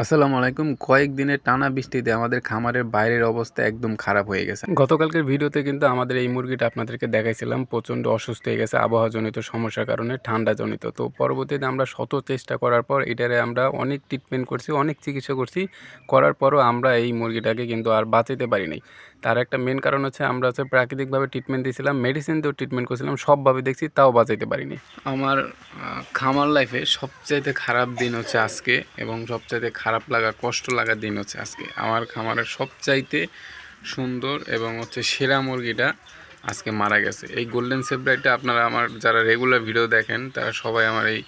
আসসালামু আলাইকুম। কয়েকদিনের টানা বৃষ্টিতে আমাদের খামারের বাইরের অবস্থা একদম খারাপ হয়ে গেছে। গতকালকের ভিডিওতে কিন্তু আমাদের এই মুরগিটা আপনাদেরকে দেখাইছিলাম, প্রচণ্ড অসুস্থ হয়ে গেছে, আবহাওয়াজনিত সমস্যার কারণে ঠান্ডাজনিত। তো পরবর্তীতে আমরা শত চেষ্টা করার পর এটারে আমরা অনেক ট্রিটমেন্ট করছি, অনেক চিকিৎসা করছি। করার পরও আমরা এই মুরগিটাকে কিন্তু আর বাঁচাতে পারি নাই। তার একটা মেন কারণ হচ্ছে আমরা হচ্ছে প্রাকৃতিকভাবে ট্রিটমেন্ট দিয়েছিলাম মেডিসিন দিয়েও ট্রিটমেন্ট করছিলাম, সবভাবে দেখছি তাও বাঁচাইতে পারিনি। আমার খামার লাইফে সবচাইতে খারাপ দিন হচ্ছে আজকে এবং সবচাইতে খারাপ লাগা, কষ্ট লাগার দিন হচ্ছে আজকে। আমার খামারের সবচাইতে সুন্দর এবং হচ্ছে সেরা মুরগিটা আজকে মারা গেছে। এই গোল্ডেন সেব্রাইটটা আপনারা আমার, যারা রেগুলার ভিডিও দেখেন, তারা সবাই আমার এই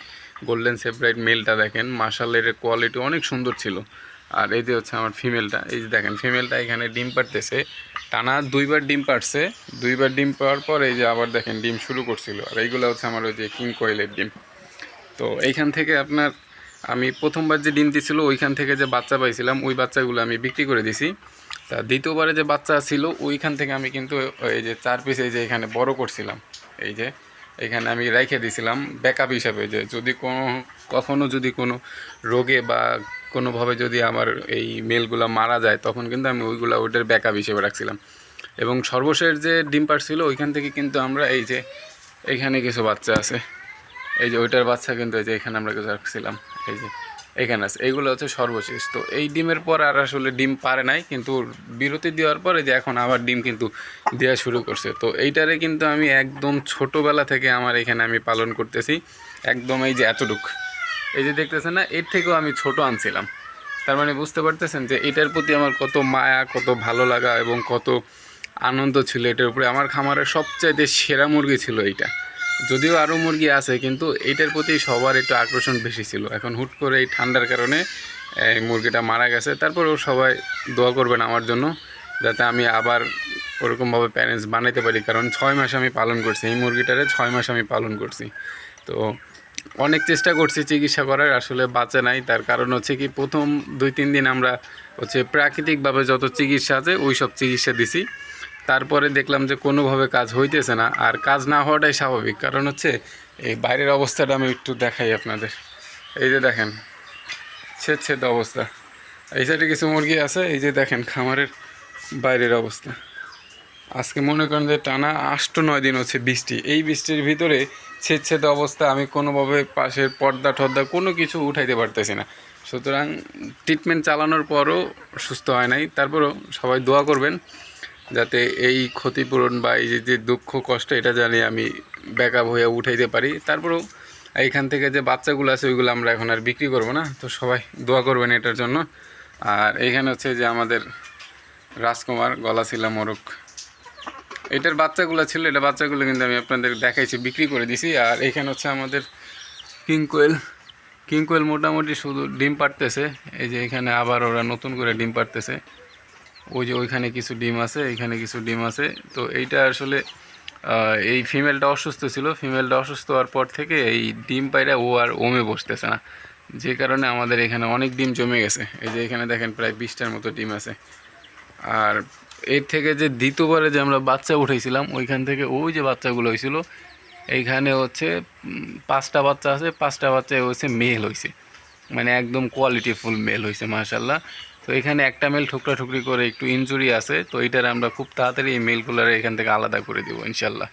গোল্ডেন সেব্রাইট মেলটা দেখেন। মার্শালের কোয়ালিটি অনেক সুন্দর ছিল। আর এই যে হচ্ছে আমার ফিমেলটা এই যে দেখেন ফিমেলটা এখানে ডিম পাড়তেছে। টানা দুইবার ডিম পাড়ছে, দুইবার ডিম পাওয়ার পর এই যে আবার দেখেন ডিম শুরু করছিল। আর এইগুলো হচ্ছে আমার ওই যে কিং কোয়েলের ডিম। তো এইখান থেকে আপনার আমি প্রথমবার যে ডিম দিছিল, ওইখান থেকে যে বাচ্চা পাইছিলাম, ওই বাচ্চাগুলো আমি বিক্রি করে দিছি। তা দ্বিতীয়বারে যে বাচ্চা ছিল, ওইখান থেকে আমি কিন্তু এই যে চার পিস এই যে এখানে বড় করছিলাম। এই যে এখানে আমি রেখে দিয়েছিলাম ব্যাকআপ হিসাবে যে যদি কোনো কখনও যদি কোনো রোগে বা কোনোভাবে যদি আমার এই মেলগুলো মারা যায়, তখন কিন্তু আমি ওইগুলো ওইটার ব্যাকআপ হিসেবে রাখছিলাম। এবং সর্বশেষ যে ডিম পাড়ছিল ওইখান থেকে কিন্তু আমরা এই যে এখানে কিছু বাচ্চা আছে। এই যে ওইটার বাচ্চা কিন্তু এই যে এখানে আমরা কিছু রাখছিলাম। এই যে এখানে আছে। এইগুলো হচ্ছে সর্বশেষ। তো এই ডিমের পর আর আসলে ডিম পারে নাই, কিন্তু বিরতি দেওয়ার পরে যে এখন আবার ডিম কিন্তু দেওয়া শুরু করছে। তো এইটারে কিন্তু আমি একদম ছোটোবেলা থেকে আমার এখানে আমি পালন করতেছি। একদম এই যে এতটুক। এই যে দেখতেছেন না, এর থেকেও আমি ছোট আনছিলাম। তার মানে বুঝতে পারতেছেন যে এটার প্রতি আমার কত মায়া, কত ভালো লাগা এবং কত আনন্দ ছিল এটার উপরে। আমার খামারের সবচাইতে সেরা মুরগি ছিল এইটা। যদিও আরও মুরগি আছে, কিন্তু এইটার প্রতি সবার একটু আকর্ষণ বেশি ছিল। এখন হুট করে এই ঠান্ডার কারণে, এই মুরগিটা মারা গেছে। তারপরেও সবাই দোয়া করবেন আমার জন্য, যাতে আমি আবার ওরকমভাবে প্যারেন্টস বানাইতে পারি। কারণ ছয় মাস আমি পালন করছি, এই মুরগিটারে ছয় মাস আমি পালন করছি। তো অনেক চেষ্টা করছি চিকিৎসা করার, আসলে বাঁচে নাই। তার কারণ হচ্ছে কি, প্রথম দুই, তিন দিন আমরা হচ্ছে প্রাকৃতিকভাবে যত চিকিৎসা আছে ওই সব চিকিৎসা দিছি। তারপরে দেখলাম যে কোনোভাবে কাজ হইতেছে না, আর কাজ না হওয়াটাই স্বাভাবিক। কারণ হচ্ছে, এই বাইরের অবস্থাটা আমি একটু দেখাই আপনাদের। এই যে দেখেন ছেদ ছেদ অবস্থা। এই সাইডে কিছু মুরগি আছে, এই যে দেখেন, খামারের বাইরের অবস্থা। আজকে মনে করেন যে টানা আষ্ট, নয় দিন হচ্ছে বৃষ্টি। এই বৃষ্টির ভিতরে ছেদ অবস্থা, আমি কোনোভাবে পাশের পর্দা টর্দা কোনো কিছু উঠাইতে পারতেছি না। সুতরাং ট্রিটমেন্ট চালানোর পরও সুস্থ হয় নাই। তারপরও সবাই দোয়া করবেন যাতে এই ক্ষতিপূরণ বা এই যে দুঃখ, কষ্ট, এটা জানি আমি ব্যাকআপ হয়ে উঠাইতে পারি। তারপরেও এইখান থেকে যে বাচ্চাগুলো আছে, ওইগুলো আমরা এখন আর বিক্রি করব না। তো সবাই দোয়া করবেন এটার জন্য। আর এইখানে হচ্ছে যে আমাদের রাজকুমার গলা ছিল মোরক এটার বাচ্চাগুলো ছিল, এটা বাচ্চাগুলো কিন্তু আমি আপনাদের দেখাইছি, বিক্রি করে দিছি। আর এখানে হচ্ছে আমাদের কিং কোয়েল কিং কোয়েল মোটামুটি শুধু ডিম পাড়তেছে। এই যে এখানে আবার ওরা নতুন করে ডিম পাড়তেছে। ওই যে ওইখানে কিছু ডিম আছে, এখানে কিছু ডিম আছে। তো এইটা আসলে এই ফিমেলটা অসুস্থ ছিল। ফিমেলটা অসুস্থ হওয়ার পর থেকে এই ডিম পাইরা ও আর ওমে বসতেছে না। যে কারণে আমাদের এখানে অনেক ডিম জমে গেছে। এই যে এখানে দেখেন প্রায় বিশটার মতো ডিম আছে। আর এর থেকে যে দ্বিতীয়বারে যে আমরা বাচ্চা উঠেছিলাম ওইখান থেকে ওই যে বাচ্চাগুলো হয়েছিল এইখানে হচ্ছে পাঁচটা বাচ্চা আছে, পাঁচটা বাচ্চা হচ্ছে মেল হয়েছে মানে একদম কোয়ালিটি ফুল মেল হয়েছে মাশাল্লাহ তো এখানে একটা মেল ঠুকরা ঠুকরি করে একটু ইনজুরি আছে, তো এইটার আমরা খুব তাড়াতাড়ি এই মেলগুলোর এখান থেকে আলাদা করে দেবো ইনশাল্লাহ